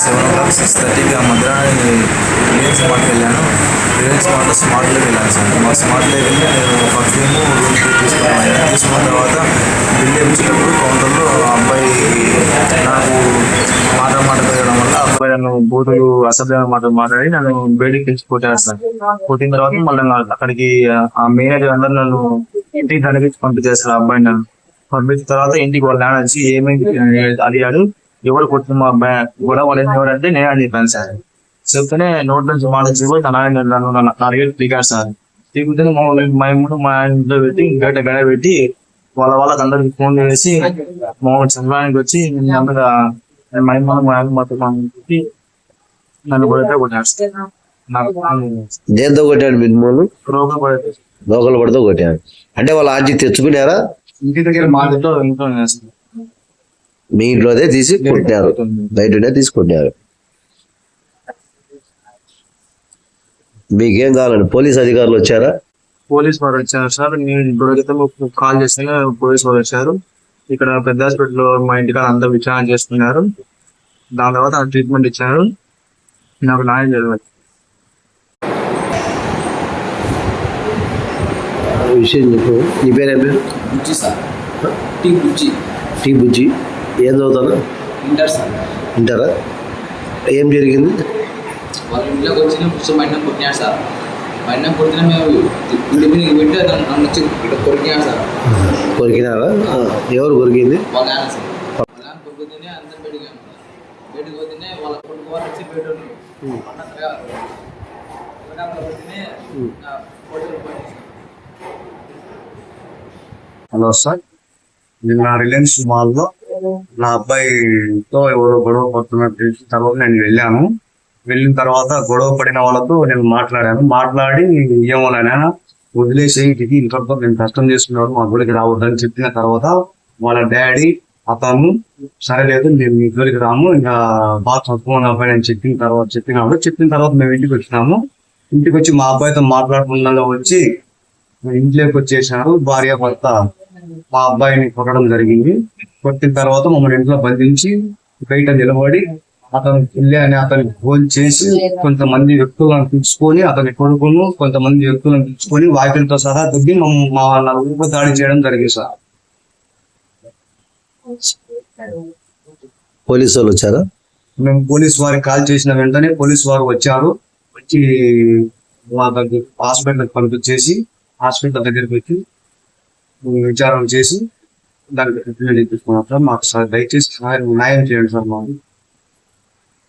Seven ఓ clock six థర్టీకి ఆ మధ్యాహ్నం రిలయన్స్ మార్ట్కి వెళ్ళాను రిలయన్స్ స్మార్ట్ స్మార్ట్లో వెళ్ళాను సార్ మా స్మార్ట్లో వెళ్ళి నేను పర్ఫ్యూమ్ రూమ్ తీసుకున్నాను. తీసుకున్న తర్వాత బిల్ ఇచ్చేటప్పుడు కౌంటర్లో అబ్బాయి నాకు మాట మాట పెరగడం వల్ల అబ్బాయి నన్ను బూతులు అసభ్యమైన మాటలు మాట్లాడి నన్ను బయటికి పిలిచి కొట్టాడు సార్. పోతిన తర్వాత మళ్ళీ అక్కడికి ఆ మేనేజర్ అందరూ నన్ను ఇంటికి కనిపించి పంపించేస్తారు ఆ అబ్బాయి నన్ను. పంపించిన తర్వాత ఇంటికి వాళ్ళ నాన్న వచ్చి ఏమైంది? అడిగాడు. ఎవరు కొట్టిన గొడవ పడేది ఎవరంటే నేను అని చెప్పాను సార్. చెప్తేనే నోట్ నుంచి మాట పోయి ఆయన నన్ను దగ్గర దిగాడు సార్. దిగితే మా ఊళ్ళో- మా ఇంట్లో మా ఇంట్లో పెట్టి గడ్డ గడ పెట్టి వాళ్ళ వాళ్ళకి అందరికి ఫోన్ చేసి మా ఊరు చంద్రానికి వచ్చి నేను అందరూ మా ఇంట్లో మా ఆయన మాతో చెప్పి నన్ను కొడితే కొట్టాడు దేంతో కొట్టాడు మిమ్మల్ని లోకల్ పడితో కొట్టాడు. అంటే వాళ్ళ ఆర్జీ తెచ్చుకున్నారా? ఇంటి దగ్గర మా ఇంట్లో ఇంట్లో చేస్తాను మీ ఇంట్లోనే తీసి కొట్టారు. బయటనే తీసి కొట్టారు మీకేం కావాలండి పోలీస్ అధికారులు వచ్చారా? పోలీస్ వారు వచ్చారు సార్. నేను ఇప్పుడు క్రితం కాల్ చేస్తే పోలీస్ వారు వచ్చారు. ఇక్కడ పెద్ద హాస్పిటల్ మా ఇంటికాడ అంతా విచారణ చేస్తున్నారు దాని తర్వాత ట్రీట్మెంట్ ఇచ్చారు. నాకు న్యాయం జరగదు విషయం చెప్పు. నీ పేరేం పేరు? Bujji sir. T Bujji. T Bujji. ఏం చదువుతాను ఇంటర్ సార్. వింటారా ఏం జరిగింది? వాళ్ళ ఇంట్లోకి వచ్చి పుస్తకం కొట్టినాడు సార్. బండి కొట్టిన మేము ఇంటి మీద పెట్టి నన్ను నన్ను వచ్చి ఇక్కడ కొరికినాడు సార్. కొరికినారా? ఎవరు కొరికింది? నాన్న సార్. నాన్న అందరం బయటికి బయటకు పోతేనే వాళ్ళ కొడుకు వాళ్ళు వచ్చి బయట. హలో సార్ నిన్న రిలయన్స్ మాల్లో నా అబ్బాయితో ఎవరో గొడవ పడుతున్నట్టు తెలిసిన తర్వాత నేను వెళ్ళాను. వెళ్ళిన తర్వాత గొడవ పడిన వాళ్ళతో నేను మాట్లాడాను. మాట్లాడి ఏమోనైనా వదిలేసి ఇంటికి ఇంట్లో నేను కష్టం చేసుకున్నాడు మా గుడికి రావద్దని చెప్పిన తర్వాత వాళ్ళ డాడీ అతను సరేలేదు మేము మీ దగ్గరికి రాము ఇంకా బాగా చదువుకున్న అబ్బాయి అని చెప్పిన తర్వాత చెప్పినప్పుడు చెప్పిన తర్వాత మేము ఇంటికి వచ్చినాము. ఇంటికి వచ్చి మా అబ్బాయితో మాట్లాడుకున్న వచ్చి ఇంట్లోకి వచ్చేసారు. భార్య భర్త మా అబ్బాయిని కొట్టడం జరిగింది. కొట్టిన తర్వాత మమ్మల్ని ఇంట్లో బంధించి బయట నిలబడి అతను పిల్లి అని అతనికి ఫోన్ చేసి కొంతమంది వ్యక్తులను పిలుచుకొని అతని కొడుకును కొంతమంది వ్యక్తులను పిలుచుకొని వాకిలతో సహా దుగ్గి మా నలుగురిపై దాడి చేయడం జరిగింది సార్. పోలీసు వాళ్ళు వచ్చారా? మేము పోలీస్ వారికి కాల్ చేసిన వెంటనే పోలీస్ వారు వచ్చారు. వచ్చి మా దగ్గర హాస్పిటల్ పంపించేసి హాస్పిటల్ దగ్గరికి వచ్చి విచారణ చేసి దానికి ట్రీట్మెంట్ ఇప్పించుకున్నాం మాకు సార్ దయచేసి సహాయం న్యాయం చేయండి సార్ మాకు.